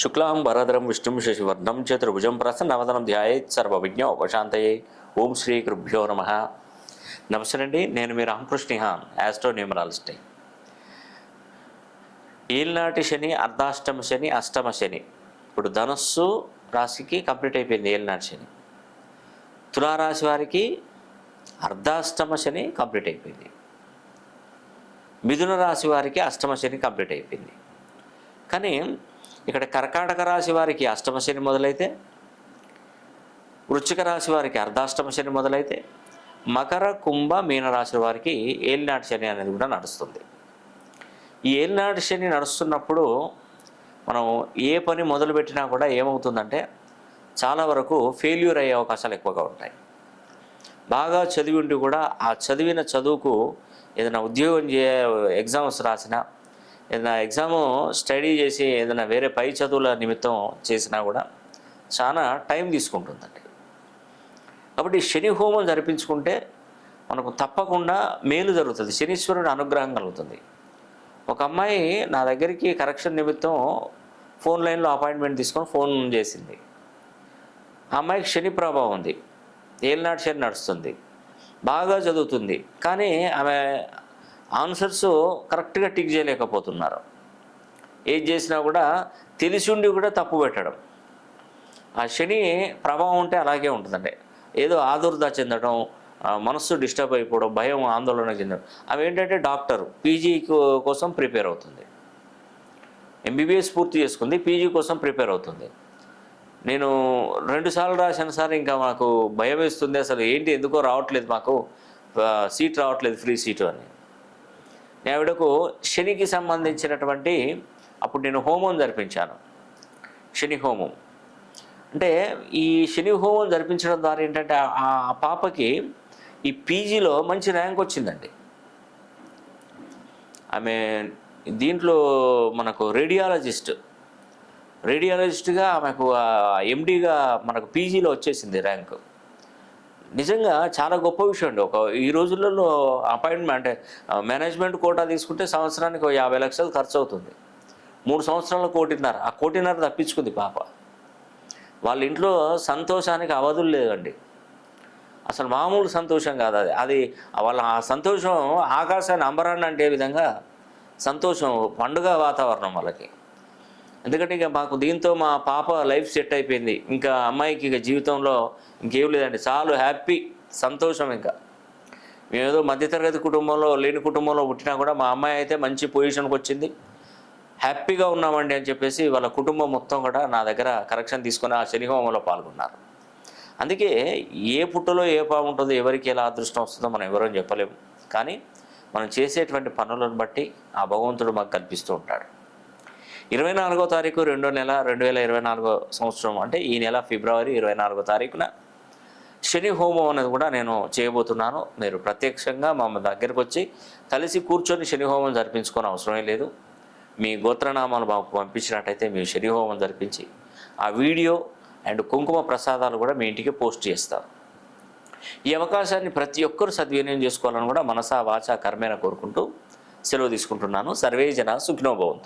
శుక్లాం వరదరం విష్ణుం శశివర్ణం చతుర్భుజం ప్రసన్నవదనం ధ్యాయేత్ సర్వవిజ్ఞ ఉపశాంతయే ఓం శ్రీ కృభ్యో నమ. నమస్కారండి నేను మీ రామకృష్ణిహాన్ యాస్ట్రో న్యూమరాలిస్టే ఏలినాటి శని అర్ధాష్టమ శని అష్టమ శని. ఇప్పుడు ధనస్సు రాశికి కంప్లీట్ అయిపోయింది ఏలినాటి శని. తులారాశి వారికి అర్ధాష్టమ శని కంప్లీట్ అయిపోయింది. మిథున రాశి వారికి అష్టమ శని కంప్లీట్ అయిపోయింది. కానీ ఇక్కడ కర్కాటక రాశి వారికి అష్టమ శని మొదలైతే వృశ్చిక రాశి వారికి అర్ధాష్టమ శని మొదలైతే మకర కుంభ మీన రాశి వారికి ఏలినాటి శని అనేది కూడా నడుస్తుంది. ఈ ఏలినాటి శని నడుస్తున్నప్పుడు మనం ఏ పని మొదలుపెట్టినా కూడా ఏమవుతుందంటే చాలా వరకు ఫెయిల్యూర్ అయ్యే అవకాశాలు ఎక్కువగా ఉంటాయి. బాగా చదివి ఉండి కూడా ఆ చదివిన చదువుకు ఏదైనా ఉద్యోగం చే ఎగ్జామ్స్ రాసినా ఏదైనా ఎగ్జాము స్టడీ చేసి ఏదైనా వేరే పై చదువుల నిమిత్తం చేసినా కూడా చాలా టైం తీసుకుంటుందండి. కాబట్టి శని హోమం జరిపించుకుంటే మనకు తప్పకుండా మేలు జరుగుతుంది. శనీశ్వరుడు అనుగ్రహం కలుగుతుంది. ఒక అమ్మాయి నా దగ్గరికి కరెక్షన్ నిమిత్తం ఫోన్ లైన్లో అపాయింట్మెంట్ తీసుకొని ఫోన్ చేసింది. ఆ అమ్మాయికి శని ప్రభావం ఉంది. ఏలినాడు శని నడుస్తుంది. బాగా చదువుతుంది. కానీ ఆమె ఆన్సర్స్ కరెక్ట్గా టిక్ చేయలేకపోతున్నారు. ఏది చేసినా కూడా తెలిసి ఉండి కూడా తప్పు పెట్టడం. ఆ శని ప్రభావం ఉంటే అలాగే ఉంటుందండి. ఏదో ఆదుర్దా చెందడం మనస్సు డిస్టర్బ్ అయిపోవడం భయం ఆందోళన చెందడం. అవి ఏంటంటే డాక్టర్ పీజీ కోసం ప్రిపేర్ అవుతుంది. ఎంబీబీఎస్ పూర్తి చేసుకుంది పీజీ కోసం ప్రిపేర్ అవుతుంది. నేను రెండుసార్లు రాశాను సార్ ఇంకా మాకు భయం వేస్తుంది. అసలు ఏంటి ఎందుకో రావట్లేదు మాకు. సీట్ రావట్లేదు ఫ్రీ సీటు అని. నేను ఆవిడకు శనికి సంబంధించినటువంటి అప్పుడు నేను హోమం జరిపించాను. శని హోమం. అంటే ఈ శని హోమం జరిపించడం ద్వారా ఏంటంటే ఆ- ఆ పాపకి ఈ పీజీలో మంచి ర్యాంక్ వచ్చిందండి. ఆమె దీంట్లో మనకు రేడియాలజిస్ట్ రేడియాలజిస్ట్గా ఆమెకు ఎండీగా మనకు పీజీలో వచ్చేసింది ర్యాంకు. నిజంగా చాలా గొప్ప విషయం అండి. ఒక ఈ రోజులలో అపాయింట్మెంట్ మేనేజ్మెంట్ కోటా తీసుకుంటే సంవత్సరానికి ఒక యాభై లక్షలు ఖర్చు అవుతుంది. మూడు సంవత్సరాల కోటిన్నర. ఆ కోటిన్నర తప్పించుకుంది పాప. వాళ్ళ ఇంట్లో సంతోషానికి అవధులు లేదండి. అసలు మామూలు సంతోషం కాదు అది. అది వాళ్ళ ఆ సంతోషం ఆకాశాన్ని అంబరాన్ని అంటే విధంగా? సంతోషం పండుగ వాతావరణం వాళ్ళకి. ఎందుకంటే ఇక మాకు దీంతో మా పాప లైఫ్ సెట్ అయిపోయింది. ఇంకా అమ్మాయికి ఇక జీవితంలో ఇంకేం లేదండి. చాలు హ్యాపీ సంతోషం ఇంకా. మేమేదో మధ్యతరగతి కుటుంబంలో లేని కుటుంబంలో పుట్టినా కూడా మా అమ్మాయి అయితే మంచి పొజిషన్కి వచ్చింది. హ్యాపీగా ఉన్నామండి అని చెప్పేసి వాళ్ళ కుటుంబం మొత్తం కూడా నా దగ్గర కరెక్షన్ తీసుకొని ఆ శనిహోమంలో పాల్గొన్నారు. అందుకే ఏ పుట్టలో ఏ పాము ఉంటుందో ఎవరికి ఎలా అదృష్టం వస్తుందో మనం ఎవరని చెప్పలేము. కానీ మనం చేసేటువంటి పనులను బట్టి ఆ భగవంతుడు మాకు కల్పిస్తూ ఉంటాడు. ఇరవై నాలుగో తారీఖు రెండో నెల రెండు వేల ఇరవై నాలుగో సంవత్సరం అంటే ఈ నెల ఫిబ్రవరి ఇరవై నాలుగో తారీఖున శని హోమం అనేది కూడా నేను చేయబోతున్నాను. మీరు ప్రత్యక్షంగా మా దగ్గరకు వచ్చి కలిసి కూర్చొని శని హోమం జరిపించుకోని అవసరమే లేదు. మీ గోత్రనామాలు మాకు పంపించినట్టయితే మేము శని హోమం జరిపించి ఆ వీడియో అండ్ కుంకుమ ప్రసాదాలు కూడా మీ ఇంటికి పోస్ట్ చేస్తాం. ఈ అవకాశాన్ని ప్రతి ఒక్కరూ సద్వినియోగం చేసుకోవాలని కూడా మనసా వాచా కర్మేన కోరుకుంటూ సెలవు తీసుకుంటున్నాను. సర్వే జన సుఖినోభవంతో